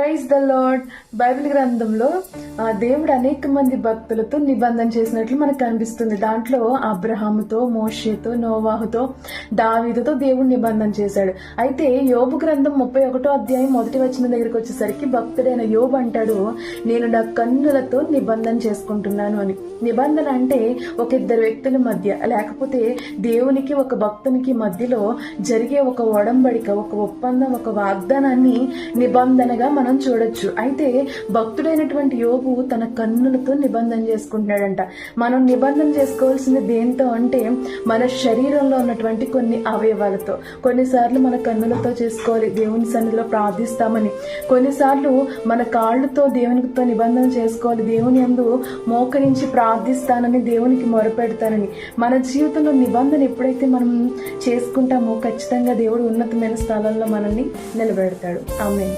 Praise the lord. Bible గ్రంథంలో ఆ, దేవుడు అనేక మంది భక్తులతో నిబంధన చేసినట్లు మనకు కనిపిస్తుంది. దాంట్లో అబ్రహాముతో మోషేతో నోవాహుతో దావీదుతో దేవుడు నిబంధన చేశాడు. అయితే యోబు గ్రంథం ముప్పై ఒకటో అధ్యాయం మొదటి వచ్చిన దగ్గరికి వచ్చేసరికి భక్తుడైన యోబు అంటాడు నేను నా కన్నులతో నిబంధన చేసుకుంటున్నాను అని. నిబంధన అంటే ఒక ఇద్దరు వ్యక్తుల మధ్య లేకపోతే దేవునికి ఒక భక్తునికి మధ్యలో జరిగే ఒక ఒడంబడిక ఒక ఒప్పందం ఒక వాగ్దానాన్ని నిబంధనగా మనం మనం చూడొచ్చు. అయితే భక్తుడైనటువంటి యోగు తన కన్నులతో నిబంధన చేసుకుంటున్నాడంట. మనం నిబంధన చేసుకోవాల్సింది దేంతో అంటే మన శరీరంలో ఉన్నటువంటి కొన్ని అవయవాలతో. కొన్నిసార్లు మన కన్నులతో చేసుకోవాలి దేవుని సన్నిధిలో ప్రార్థిస్తామని. కొన్నిసార్లు మన కాళ్ళతో దేవునితో నిబంధన చేసుకోవాలి దేవుని ఎందు మోకరించి ప్రార్థిస్తానని దేవునికి మొరపెడతానని. మన జీవితంలో నిబంధన ఎప్పుడైతే మనం చేసుకుంటామో ఖచ్చితంగా దేవుడు ఉన్నతమైన స్థలంలో మనల్ని నిలబెడతాడు. ఆమె